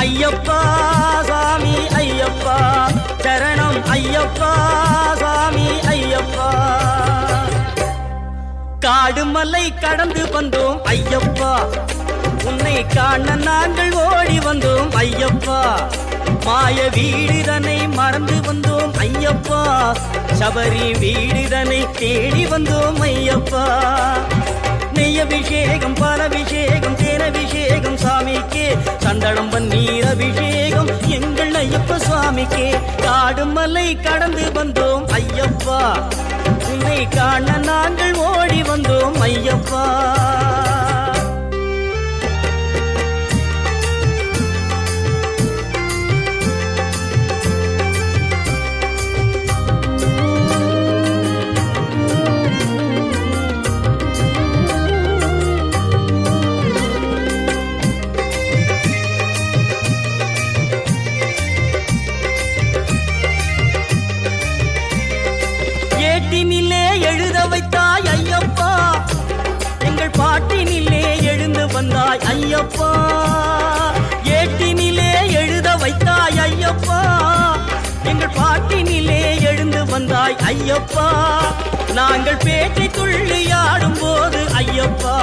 ஐயப்பா சாமி ஐயப்பா. சரணம் ஐயப்பா சாமி ஐயப்பா. காடுமலை கடந்து வந்தோம் ஐயப்பா. உன்னை காண நாங்கள் ஓடி வந்தோம் ஐயப்பா. மாய வீடுதனை மறந்து வந்தோம் ஐயப்பா. சபரி வீடுதனை தேடி வந்தோம் ஐயப்பா. நெய் அபிஷேகம் பால் அபிஷேகம் தேன் அபிஷேகம் சாமிக்கே. சந்தனம் நீர் அபிஷேகம் எங்கள் ஐயப்ப சுவாமிக்கே. காடு மலை கடந்து வந்தோம் ஐயப்பா. உன்னை காண நாங்கள் ஓடி வந்தோம் ஐயப்பா. ஐயப்பா. ஏட்டினிலே எழுத வைத்தாய் ஐயப்பா. எங்கள் பாட்டினிலே எழுந்து வந்தாய் ஐயப்பா. நாங்கள் பேட்டை துள்ளி ஆடும் போது ஐயப்பா.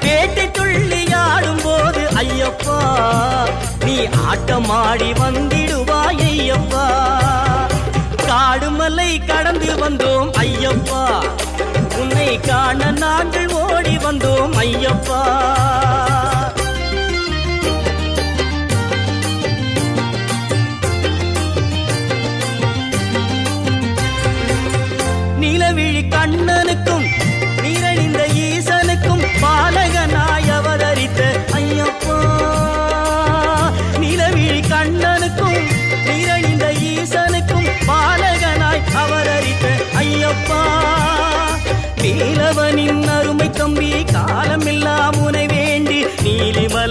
பேட்டை துள்ளி ஆடும் போது ஐயப்பா. நீ ஆட்டமாடி வந்திடுவாய் ஐயப்பா. காடுமலை கடந்து வந்தோம் ஐயப்பா. உன்னை காண நாங்கள் ஓடி வந்தோம் ஐயப்பா. நிலவிழி கண்ணனு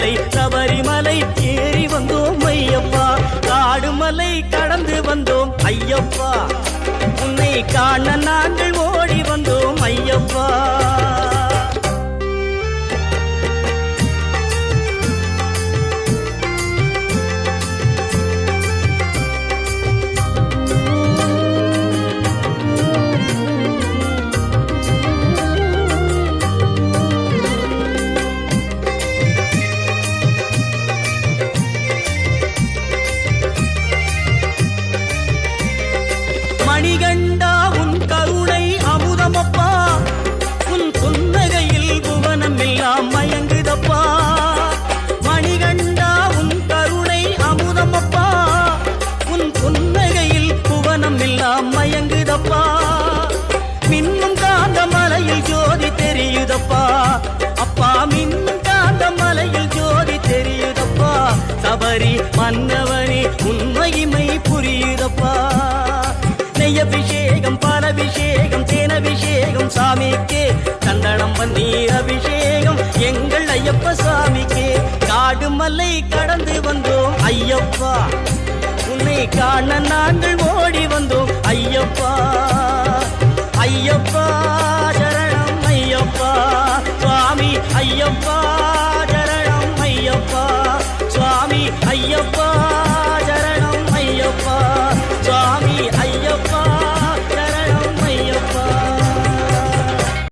மலை சபரிமலை ஏறி வந்தோம் ஐயப்பா. காடு மலை கடந்து வந்தோம் ஐயப்பா. உன்னை காண சபரி மன்னவனே உண்மையுமை புரியுதப்பா. நெய் அபிஷேகம் பால் அபிஷேகம் தேன் அபிஷேகம் சாமிக்கே. சந்தனம் பன்னீர் அபிஷேகம் எங்கள் ஐயப்ப சாமிக்கே. காடு மலை கடந்து வந்தோம் ஐயப்பா. உன்னை காண நாங்கள் ஓடி வந்தோம் ஐயப்பா. ஐயப்பா